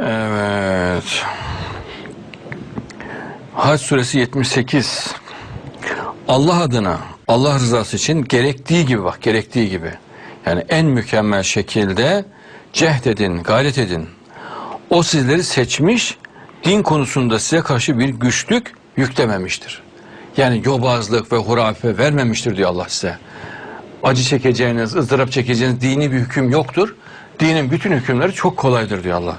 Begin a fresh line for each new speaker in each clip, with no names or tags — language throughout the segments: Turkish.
Evet. Hac suresi 78. Allah adına, Allah rızası için gerektiği gibi bak, gerektiği gibi. Yani en mükemmel şekilde cehd edin, gayret edin. O sizleri seçmiş, din konusunda size karşı bir güçlük yüklememiştir. Yani yobazlık ve hurafe vermemiştir diyor Allah size. Acı çekeceğiniz, ızdırap çekeceğiniz dini bir hüküm yoktur. Dinin bütün hükümleri çok kolaydır diyor Allah.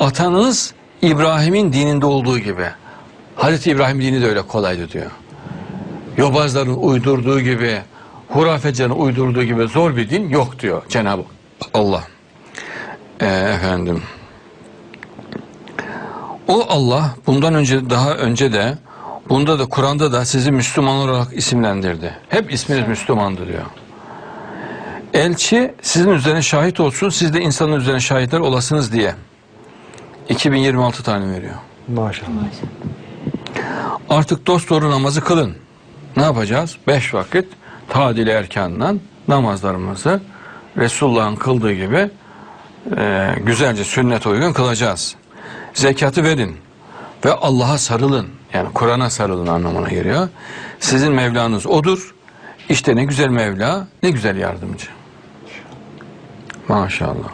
Atanız İbrahim'in dininde olduğu gibi. Hazreti İbrahim dini de öyle kolaydı diyor. Yobazların uydurduğu gibi, hurafecilerin uydurduğu gibi zor bir din yok diyor Cenab-ı Allah. Ee, efendim. O Allah bundan önce daha önce de bunda da Kur'an'da da sizi Müslüman olarak isimlendirdi. Hep isminiz Müslümandı diyor. Elçi sizin üzerine şahit olsun, siz de insanın üzerine şahitler olasınız diye. 2026 tane veriyor.
Maşallah.
Artık dost doğru namazı kılın. Ne yapacağız? Beş vakit tadil erkanla namazlarımızı Resulullah'ın kıldığı gibi e, güzelce sünnet uygun kılacağız. Zekatı verin ve Allah'a sarılın. Yani Kur'an'a sarılın anlamına geliyor. Sizin Mevlanız odur. İşte ne güzel Mevla, ne güzel yardımcı. Maşallah.